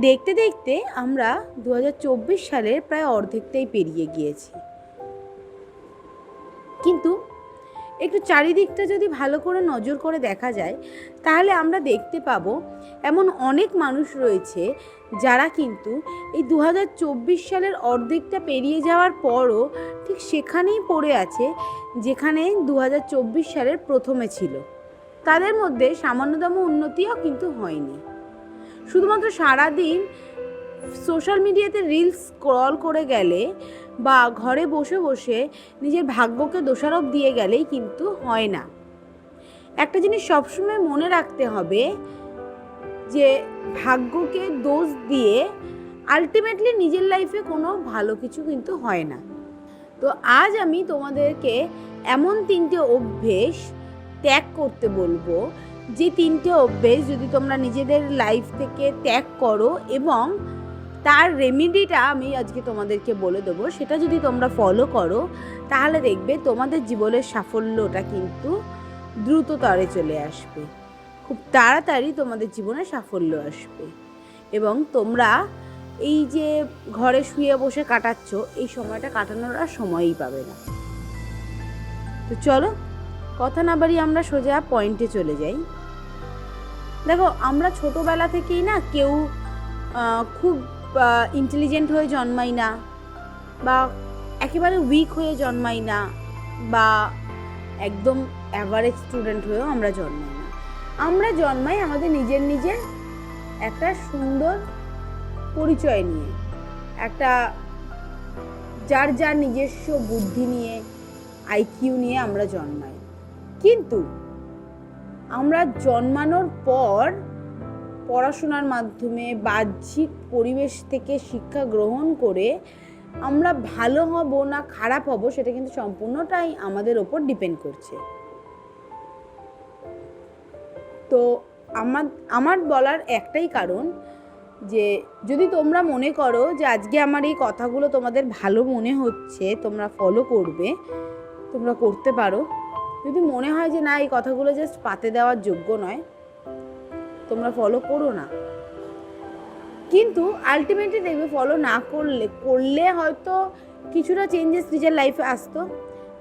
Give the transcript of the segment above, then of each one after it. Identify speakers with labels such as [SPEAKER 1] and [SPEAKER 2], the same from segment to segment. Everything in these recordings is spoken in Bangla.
[SPEAKER 1] দেখতে দেখতে আমরা দু হাজার চব্বিশ সালের প্রায় অর্ধেকটাই পেরিয়ে গিয়েছি। কিন্তু একটু চারিদিকটা যদি ভালো করে নজর করে দেখা যায়, তাহলে আমরা দেখতে পাবো এমন অনেক মানুষ রয়েছে যারা কিন্তু এই দু হাজার চব্বিশ সালের অর্ধেকটা পেরিয়ে যাওয়ার পরও ঠিক সেখানেই পড়ে আছে যেখানে দু হাজার চব্বিশ সালের প্রথমে ছিল। তাদের মধ্যে সামান্যতম উন্নতিও কিন্তু হয়নি। শুধুমাত্র সারাদিন সোশ্যাল মিডিয়াতে রিলস স্ক্রল করে গেলে বা ঘরে বসে বসে নিজের ভাগ্যকে দোষারোপ দিয়ে গেলেই কিন্তু হয় না। একটা জিনিস সবসময় মনে রাখতে হবে যে ভাগ্যকে দোষ দিয়ে আলটিমেটলি নিজের লাইফে কোনো ভালো কিছু কিন্তু হয় না। তো আজ আমি তোমাদেরকে এমন তিনটে অভ্যেস ত্যাগ করতে বলব যে তিনটে অভ্যেস যদি তোমরা নিজেদের লাইফ থেকে ত্যাগ করো এবং তার রেমেডিটা আমি আজকে তোমাদেরকে বলে দেবো, সেটা যদি তোমরা ফলো করো, তাহলে দেখবে তোমাদের জীবনের সাফল্যটা কিন্তু দ্রুততরে চলে আসবে। খুব তাড়াতাড়ি তোমাদের জীবনে সাফল্য আসবে। এবং তোমরা এই যে ঘরে শুয়ে বসে কাটাচ্ছ, এই সময়টা কাটানোর আর সময়ই পাবে না। তো চলো কথা না বাড়ি আমরা সোজা পয়েন্টে চলে যাই। দেখো, আমরা ছোটোবেলা থেকেই না কেউ খুব ইন্টেলিজেন্ট হয়ে জন্মাই না বা একেবারে উইক হয়ে জন্মাই না বা একদম অ্যাভারেজ স্টুডেন্ট হয়েও আমরা জন্মাই না। আমরা জন্মাই আমাদের নিজের নিজের একটা সুন্দর পরিচয় নিয়ে, একটা যার যার নিজস্ব বুদ্ধি নিয়ে আইকিউ নিয়ে আমরা জন্মাই। কিন্তু আমরা জন্মানোর পর পড়াশোনার মাধ্যমে, বাহ্যিক পরিবেশ থেকে শিক্ষা গ্রহণ করে আমরা ভালো হব না খারাপ হব সেটা কিন্তু সম্পূর্ণটাই আমাদের ওপর ডিপেন্ড করছে। তো আমার আমার বলার একটাই কারণ যে যদি তোমরা মনে করো যে আজকে আমার এই কথাগুলো তোমাদের ভালো মনে হচ্ছে, তোমরা ফলো করবে, তোমরা করতে পারো যদি মনে হয় যে না, এই কথাগুলো জাস্ট পাতে দেওয়ার যোগ্য নয়, তোমরা ফলো করো না। কিন্তু আলটিমেটলি দেখবে ফলো না করলে করলে হয়তো কিছুটা চেঞ্জেস নিজের লাইফে আসতো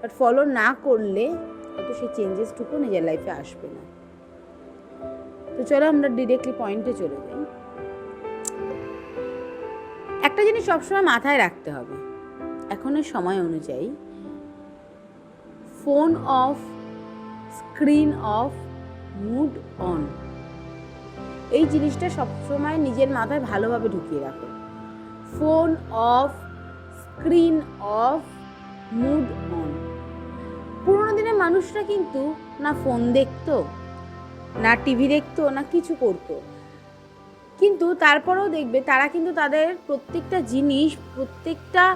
[SPEAKER 1] বাট ফলো না করলে হয়তো সেই চেঞ্জেসটুকু নিজের লাইফে আসবে না। তো চলো আমরা ডিরেক্টলি পয়েন্টে চলে যাই। একটা জিনিস সবসময় মাথায় রাখতে হবে। এখনের সময় অনুযায়ী phone off screen off mood on এই জিনিসটা সবসময় নিজের মাথায় ভালোভাবে ঢুকিয়ে রাখো। Phone off screen off mood on পুরোনো দিনের মানুষরা কিন্তু না ফোন দেখতো, না টিভি দেখতো, না কিছু করতো। কিন্তু তারপরেও দেখবে তারা কিন্তু তাদের প্রত্যেকটা জিনিস, প্রত্যেকটা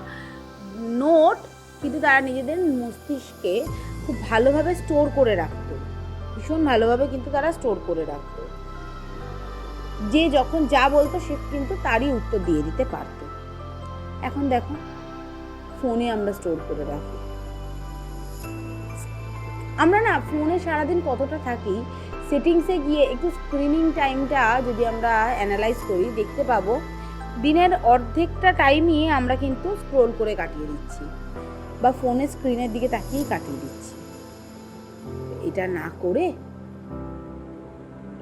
[SPEAKER 1] নোট কিন্তু তারা নিজেদের মস্তিষ্কে খুব ভালোভাবে স্টোর করে রাখতো। ভীষণ ভালোভাবে কিন্তু তারা স্টোর করে রাখতো। যে যখন যা বলতো সে কিন্তু তারই উত্তর দিয়ে দিতে পারতো। এখন দেখো ফোনে আমরা স্টোর করে রাখি। আমরা না ফোনে সারাদিন কতটা থাকি সেটিংসে গিয়ে একটু স্ক্রিনিং টাইমটা যদি আমরা অ্যানালাইজ করি, দেখতে পাবো। দিনের অর্ধেকটা টাইমই আমরা কিন্তু স্ক্রোল করে কাটিয়ে দিচ্ছি। বা ফোনের স্ক্রিনের দিকে তাকিয়েই কাটিয়ে দিচ্ছি। এটা না করে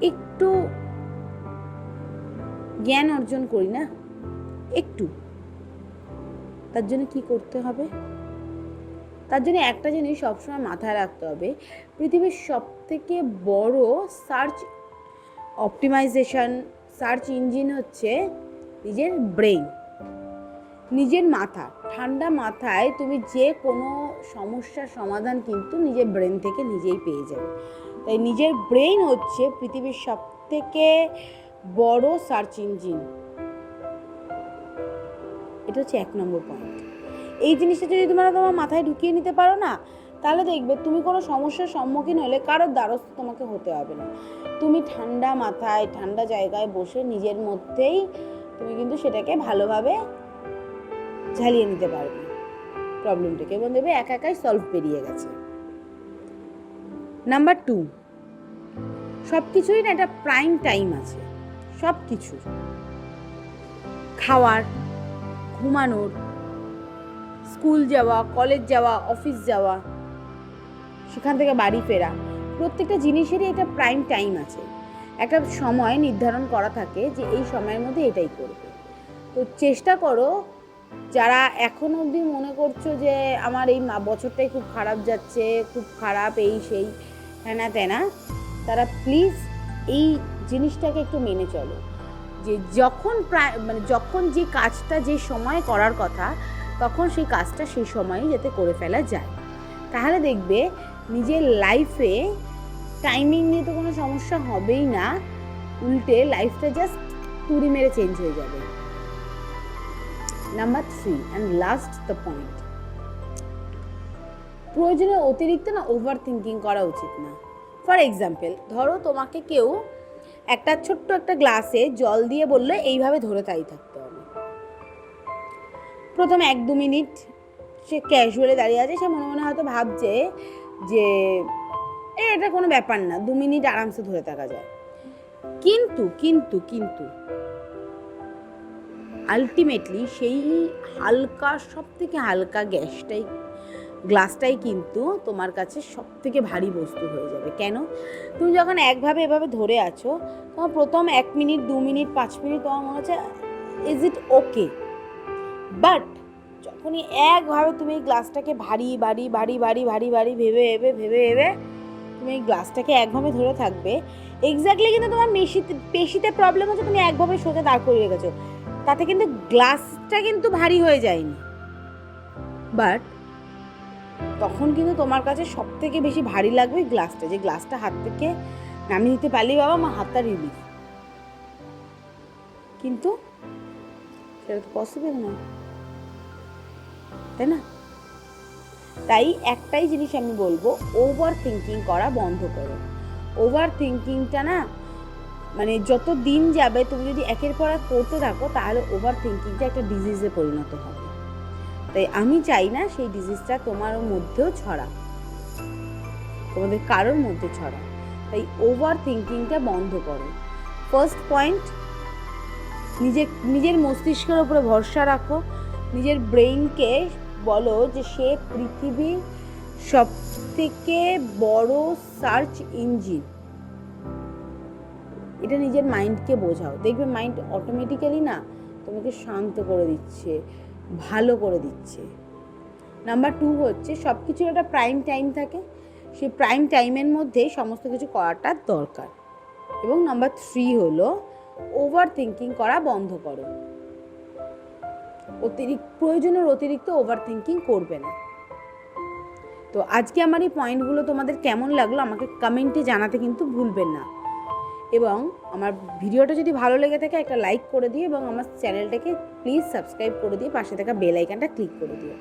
[SPEAKER 1] একটু জ্ঞান অর্জন করি না? একটু। তার জন্য কি করতে হবে? তার জন্য একটা জিনিস সবসময় মাথায় রাখতে হবে, পৃথিবীর সব থেকে বড় সার্চ অপটিমাইজেশন, সার্চ ইঞ্জিন হচ্ছে নিজের ব্রেইন, নিজের মাথা। ঠান্ডা মাথায় তুমি যে কোনো সমস্যার সমাধান কিন্তু নিজের ব্রেন থেকে নিজেই পেয়ে যাবে। তাই নিজের ব্রেইন হচ্ছে পৃথিবীর সব থেকে বড় সার্চ ইঞ্জিন। এটা হচ্ছে এক নম্বর পয়েন্ট। এই জিনিসটা যদি তোমরা তোমার মাথায় ঢুকিয়ে নিতে পারো না, তাহলে দেখবে তুমি কোনো সমস্যার সম্মুখীন হলে কারোর দ্বারস্থ তোমাকে হতে হবে না। তুমি ঠান্ডা মাথায়, ঠান্ডা জায়গায় বসে নিজের মধ্যেই তুমি কিন্তু সেটাকে ভালোভাবে ঝালিয়ে নিতে পারবে। প্রবলেমটাকে এবং দেবে একা একাই সলভ বেরিয়ে গেছে। নাম্বার টু সব কিছুই না একটা প্রাইম টাইম আছে। সব কিছুর খাওয়ার, ঘুমানোর স্কুল যাওয়া কলেজ যাওয়া অফিস যাওয়া, সেখান থেকে বাড়ি ফেরা, প্রত্যেকটা জিনিসেরই একটা প্রাইম টাইম আছে। একটা সময় নির্ধারণ করা থাকে যে এই সময়ের মধ্যে এটাই করবে। তো চেষ্টা করো যারা এখন অবধি মনে করছ যে আমার এই বছরটাই খুব খারাপ যাচ্ছে, খুব খারাপ এই সেই হ্যানা তেনা তারা প্লিজ এই জিনিসটাকে একটু মেনে চলো। যে যখন প্রায় মানে যখন যে কাজটা যে সময় করার কথা, তখন সেই কাজটা সেই সময়ে যাতে করে ফেলা যায়। তাহলে দেখবে নিজের লাইফে টাইমিং নিয়ে তো কোনো সমস্যা হবেই না, উল্টে লাইফটা জাস্ট তুড়ি মেরে চেঞ্জ হয়ে যাবে। Number three and last the point প্রয়োজনে অতিরিক্ত না ওভার থিঙ্কিং করা উচিত না? ফর এক্সাম্পল ধরো তোমাকে কেউ একটা ছোট্ট একটা গ্লাসে জল দিয়ে বললে, এইভাবে ধরে তাই থাকতে হবে। প্রথম এক দু মিনিট সে ক্যাজুয়ালি দাঁড়িয়ে আছে, সে মনে মনে হয়তো ভাবছে যে এটা কোনো ব্যাপার না, দু মিনিট আরামসে ধরে থাকা যায়। কিন্তু কিন্তু কিন্তু আলটিমেটলি সেই হালকা সব থেকে হালকা গ্যাসটাই, গ্লাসটাই কিন্তু তোমার কাছে সব থেকে ভারী বস্তু হয়ে যাবে। কেন? তুমি যখন একভাবে এভাবে ধরে আছো, তোমার প্রথম এক মিনিট, দু মিনিট, পাঁচ মিনিট তোমার মনে হচ্ছে ইজ ইট ওকে বাট যখনই একভাবে তুমি এই গ্লাসটাকে ভারী ভারী ভারী ভারী ভারী ভারী, ভেবে ভেবে ভেবে ভেবে তুমি এই গ্লাসটাকে একভাবে ধরে থাকবে এক্স্যাক্টলি কিন্তু তোমার মেশিতে, পেশিতে প্রবলেম হচ্ছে, তুমি একভাবে সোজা দাঁড় করে রেখেছো। তাতে কিন্তু গ্লাসটা কিন্তু ভারী হয়ে যায়নি। বাট তখন কিন্তু তোমার কাছে সব থেকে বেশি ভারী লাগবে গ্লাসটা, যে গ্লাসটা হাত থেকে নামিয়ে নিতে পারলি বাবা আমার হাতটা রিলিফ। কিন্তু সেটা তো পসিবল নয়। তাই না? তাই একটাই জিনিস আমি বলব ওভার থিঙ্কিং করা বন্ধ করো। ওভার থিঙ্কিংটা না মানে যত দিন যাবে তুমি যদি একের পর এক করতে থাকো, তাহলে ওভার থিঙ্কিংটা একটা ডিজিজে পরিণত হবে। তাই আমি চাই না সেই ডিজিজটা তোমার মধ্যেও ছড়া তোমাদের কারোর মধ্যে ছড়া তাই ওভার থিঙ্কিংটা বন্ধ করো। ফার্স্ট পয়েন্ট নিজের নিজের মস্তিষ্কের উপরে ভরসা রাখো। নিজের ব্রেইনকে বলো যে সে পৃথিবীর সব থেকে বড় সার্চ ইঞ্জিন এটা নিজের মাইন্ডকে বোঝাও। দেখবে মাইন্ড অটোমেটিক্যালি না তোমাকে শান্ত করে দিচ্ছে, ভালো করে দিচ্ছে। নাম্বার টু হচ্ছে সব কিছুর একটা প্রাইম টাইম থাকে। সেই প্রাইম টাইমের মধ্যে সমস্ত কিছু করাটা দরকার। এবং নাম্বার থ্রি হলো ওভার থিঙ্কিং করা বন্ধ করো। অতিরিক্ত, প্রয়োজনের অতিরিক্ত ওভার থিঙ্কিং করবে না। তো আজকে আমার এই পয়েন্টগুলো তোমাদের কেমন লাগল আমাকে কমেন্টে জানাতে কিন্তু ভুলবেন না। এবং আমার ভিডিওটা যদি ভালো লেগে থাকে, একটা লাইক করে দিও এবং আমার চ্যানেলটাকে প্লিজ সাবস্ক্রাইব করে দিয়ে পাশে থাকা বেল আইকনটা ক্লিক করে দিও।